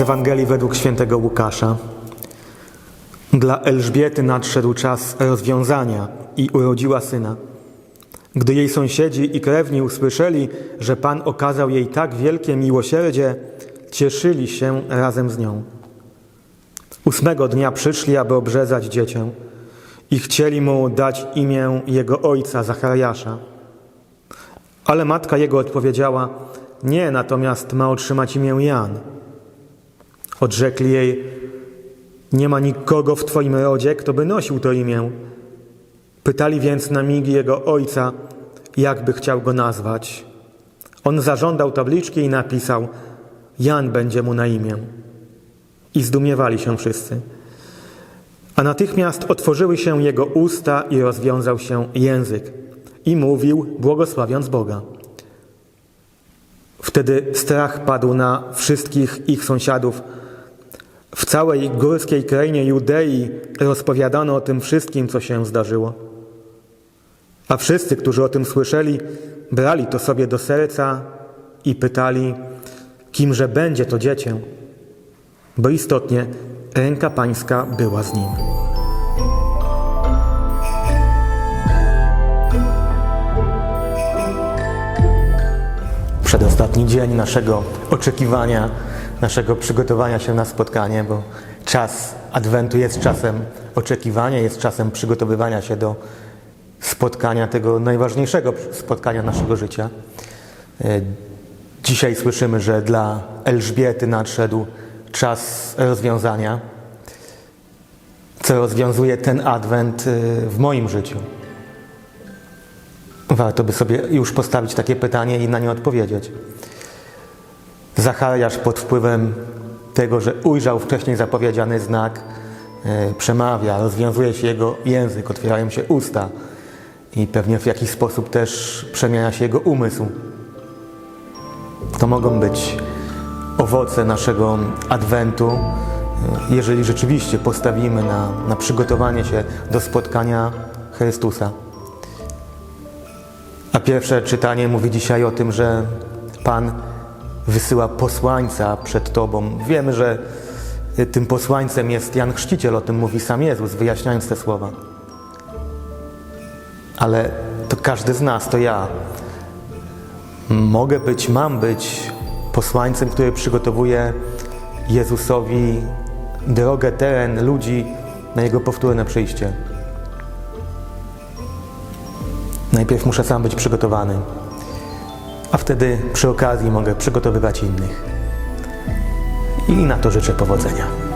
Ewangelii według świętego Łukasza. Dla Elżbiety nadszedł czas rozwiązania i urodziła syna. Gdy jej sąsiedzi i krewni usłyszeli, że Pan okazał jej tak wielkie miłosierdzie, cieszyli się razem z nią. Ósmego dnia przyszli, aby obrzezać dziecię i chcieli mu dać imię jego ojca Zachariasza. Ale matka jego odpowiedziała: Nie, natomiast ma otrzymać imię Jan. Odrzekli jej: Nie ma nikogo w twoim rodzie, kto by nosił to imię. Pytali więc na migi jego ojca, jak by chciał go nazwać. On zażądał tabliczki i napisał: Jan będzie mu na imię. I zdumiewali się wszyscy. A natychmiast otworzyły się jego usta i rozwiązał się język. I mówił, błogosławiąc Boga. Wtedy strach padł na wszystkich ich sąsiadów. W całej górskiej krainie Judei rozpowiadano o tym wszystkim, co się zdarzyło. A wszyscy, którzy o tym słyszeli, brali to sobie do serca i pytali, kimże będzie to dziecię, bo istotnie ręka pańska była z nim. Przedostatni dzień naszego oczekiwania, naszego przygotowania się na spotkanie, bo czas Adwentu jest czasem oczekiwania, jest czasem przygotowywania się do spotkania, tego najważniejszego spotkania naszego życia. E, Dzisiaj słyszymy, że dla Elżbiety nadszedł czas rozwiązania, co rozwiązuje ten Adwent e, w moim życiu. Warto by sobie już postawić takie pytanie i na nie odpowiedzieć. Zachariasz pod wpływem tego, że ujrzał wcześniej zapowiedziany znak, e, przemawia, rozwiązuje się jego język, otwierają się usta i pewnie w jakiś sposób też przemienia się jego umysł. To mogą być owoce naszego adwentu, e, jeżeli rzeczywiście postawimy na, na przygotowanie się do spotkania Chrystusa. A pierwsze czytanie mówi dzisiaj o tym, że Pan wysyła posłańca przed Tobą. Wiemy, że tym posłańcem jest Jan Chrzciciel, o tym mówi sam Jezus, wyjaśniając te słowa. Ale to każdy z nas, to ja, mogę być, mam być posłańcem, który przygotowuje Jezusowi drogę, teren, ludzi na Jego powtórne przyjście. Najpierw muszę sam być przygotowany, a wtedy przy okazji mogę przygotowywać innych. I na to życzę powodzenia.